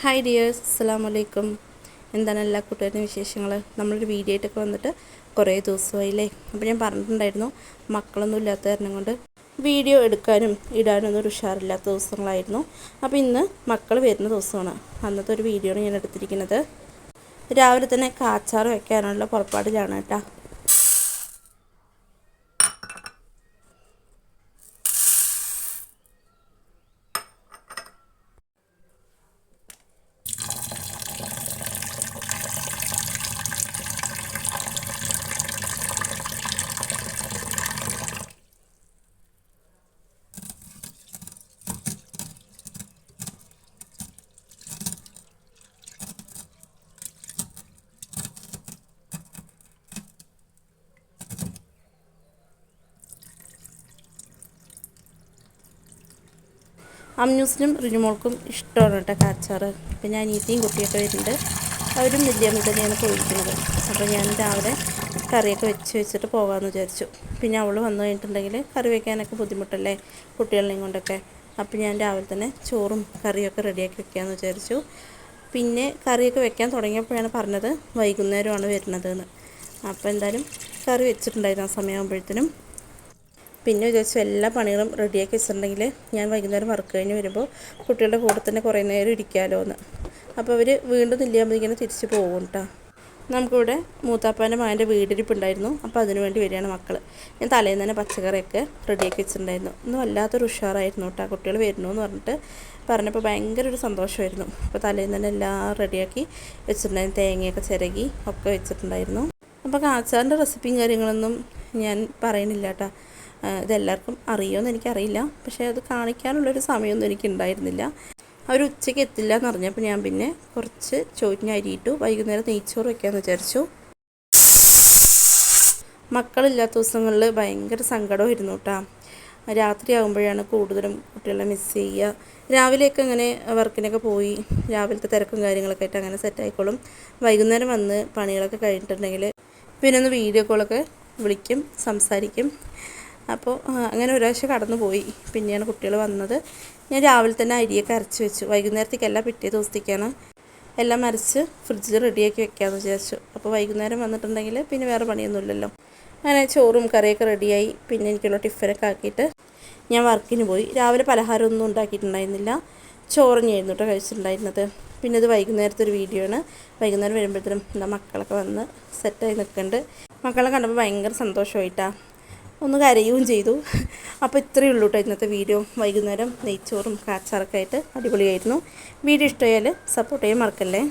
Hi dears അസ്സാം വലൈക്കും എന്താണ് എല്ലാ കൂട്ടുകാരുടെ വിശേഷങ്ങൾ? നമ്മളൊരു വീഡിയോ ആയിട്ടൊക്കെ വന്നിട്ട് കുറേ ദിവസമായില്ലേ? അപ്പോൾ ഞാൻ പറഞ്ഞിട്ടുണ്ടായിരുന്നു മക്കളൊന്നും ഇല്ലാത്ത കാരണം കൊണ്ട് വീഡിയോ എടുക്കാനും ഇടാനും ഒന്നും ഒരു ഉഷാറില്ലാത്ത ദിവസങ്ങളായിരുന്നു. അപ്പോൾ ഇന്ന് മക്കൾ വരുന്ന ദിവസമാണ്. അന്നത്തെ ഒരു വീഡിയോ ആണ് ഞാൻ എടുത്തിരിക്കുന്നത്. രാവിലെ തന്നെ കാച്ചാറ് വയ്ക്കാനുള്ള പുറപ്പാടിലാണ് കേട്ടോ. അമ്യൂസിനും റിനുമോൾക്കും ഇഷ്ടമാണ് കേട്ടോ കാച്ചാറ്. പിന്നെ ഞാൻ അനീത്തിയും കുട്ടിയൊക്കെ വരുന്നുണ്ട്. അവരും നെല്ലിയമ്മ തന്നെയാണ് പോയിരിക്കുന്നത്. അപ്പോൾ ഞാൻ രാവിലെ കറിയൊക്കെ വെച്ച് വെച്ചിട്ട് പോകാമെന്ന് വിചാരിച്ചു. പിന്നെ അവൾ വന്നു കഴിഞ്ഞിട്ടുണ്ടെങ്കിൽ കറി വയ്ക്കാനൊക്കെ ബുദ്ധിമുട്ടല്ലേ കുട്ടികളെയും കൊണ്ടൊക്കെ. അപ്പോൾ ഞാൻ രാവിലെ തന്നെ ചോറും കറിയൊക്കെ റെഡിയാക്കി വെക്കാമെന്ന് വിചാരിച്ചു. പിന്നെ കറിയൊക്കെ വെക്കാൻ തുടങ്ങിയപ്പോഴാണ് പറഞ്ഞത് വൈകുന്നേരമാണ് വരുന്നതെന്ന്. അപ്പോൾ എന്തായാലും കറി വെച്ചിട്ടുണ്ടായിരുന്നു ആ സമയമാകുമ്പോഴത്തേനും. പിന്നെ വിചാരിച്ചു എല്ലാ പണികളും റെഡിയാക്കി വെച്ചിട്ടുണ്ടെങ്കിൽ ഞാൻ വൈകുന്നേരം വർക്ക് കഴിഞ്ഞ് വരുമ്പോൾ കുട്ടികളുടെ കൂടെ തന്നെ കുറേ നേരം ഇരിക്കാമല്ലോ എന്ന് അപ്പോൾ അവർ വീണ്ടും ഇല്ലാകുമ്പോഴേക്കും തിരിച്ച് പോകും കേട്ടോ നമുക്കിവിടെ മൂത്താപ്പാന്റെ മകന്റെ വീടിരിപ്പുണ്ടായിരുന്നു. അപ്പോൾ അതിനു വേണ്ടി വരികയാണ് മക്കൾ ഞാൻ തലേന്ന് തന്നെ പച്ചക്കറിയൊക്കെ റെഡിയാക്കി വെച്ചിട്ടുണ്ടായിരുന്നു. ഒന്നും വല്ലാത്തൊരു ഉഷാറായിരുന്നു കേട്ടോ കുട്ടികൾ വരുന്നു എന്ന് പറഞ്ഞിട്ട് പറഞ്ഞപ്പോൾ ഭയങ്കര ഒരു സന്തോഷമായിരുന്നു. അപ്പോൾ തലേന്ന് തന്നെ എല്ലാം റെഡിയാക്കി വെച്ചിട്ടുണ്ടായിരുന്നു. തേങ്ങയൊക്കെ ചിരകി ഒക്കെ വെച്ചിട്ടുണ്ടായിരുന്നു. അപ്പോൾ കാച്ചാറിന്റെ റെസിപ്പിയും കാര്യങ്ങളൊന്നും ഞാൻ പറയുന്നില്ല കേട്ടോ ഇതെല്ലാവർക്കും അറിയുമെന്ന് എനിക്കറിയില്ല. പക്ഷേ അത് കാണിക്കാനുള്ളൊരു സമയമൊന്നും എനിക്കുണ്ടായിരുന്നില്ല. അവർ ഉച്ചയ്ക്ക് എത്തില്ല എന്ന് പറഞ്ഞപ്പോൾ ഞാൻ പിന്നെ കുറച്ച് ചോറ്റിന് അരിയിട്ടു വൈകുന്നേരം നെയ്ച്ചോറ് വെക്കാമെന്ന് വിചാരിച്ചു. മക്കളില്ലാത്ത ദിവസങ്ങളിൽ ഭയങ്കര സങ്കടമായിരുന്നു കേട്ടോ. രാത്രിയാകുമ്പോഴാണ് കൂടുതലും കുട്ടികളെ മിസ് ചെയ്യുക. രാവിലെയൊക്കെ അങ്ങനെ വർക്കിനൊക്കെ പോയി രാവിലത്തെ തിരക്കും കാര്യങ്ങളൊക്കെ ആയിട്ട് അങ്ങനെ സെറ്റായിക്കോളും വൈകുന്നേരം വന്ന് പണികളൊക്കെ കഴിഞ്ഞിട്ടുണ്ടെങ്കിൽ പിന്നെ ഒന്ന് വീഡിയോ കോളൊക്കെ വിളിക്കും സംസാരിക്കും. അപ്പോൾ അങ്ങനെ ഒരാഴ്ച കടന്നു പോയി പിന്നെയാണ് കുട്ടികൾ വന്നത്. ഞാൻ രാവിലെ തന്നെ അരിയൊക്കെ അരച്ച് വെച്ചു. വൈകുന്നേരത്തേക്കല്ല പിറ്റേ ദിവസത്തേക്കാണ് എല്ലാം അരച്ച് ഫ്രിഡ്ജിൽ റെഡിയാക്കി വെക്കാമെന്ന് വിചാരിച്ചു. അപ്പോൾ വൈകുന്നേരം വന്നിട്ടുണ്ടെങ്കിൽ പിന്നെ വേറെ പണിയൊന്നുമില്ലല്ലോ. അങ്ങനെ ചോറും കറിയൊക്കെ റെഡിയായി. പിന്നെ എനിക്കുള്ള ടിഫിനൊക്കെ ആക്കിയിട്ട് ഞാൻ വർക്കിന് പോയി. രാവിലെ പലഹാരമൊന്നും ഉണ്ടാക്കിയിട്ടുണ്ടായിരുന്നില്ല. ചോറഞ്ഞായിരുന്നു കേട്ടോ കഴിച്ചിട്ടുണ്ടായിരുന്നത്. പിന്നെ ഇത് വൈകുന്നേരത്തെ ഒരു വീഡിയോ ആണ്. വൈകുന്നേരം വരുമ്പോഴത്തേനും എന്താ മക്കളൊക്കെ വന്ന് സെറ്റായി നിൽക്കുന്നുണ്ട് മക്കളെ കണ്ടപ്പോൾ ഭയങ്കര സന്തോഷമായിട്ടാണ് ഒന്ന് കരയുകയും ചെയ്തു. അപ്പോൾ ഇത്രയേ ഉള്ളൂ കേട്ടോ ഇന്നത്തെ വീഡിയോ. വൈകുന്നേരം നെയ്ച്ചോറും കാച്ചാറൊക്കെ ആയിട്ട് അടിപൊളിയായിരുന്നു. വീഡിയോ ഇഷ്ടമായാൽ സപ്പോർട്ട് ചെയ്യാൻ മറക്കല്ലേ?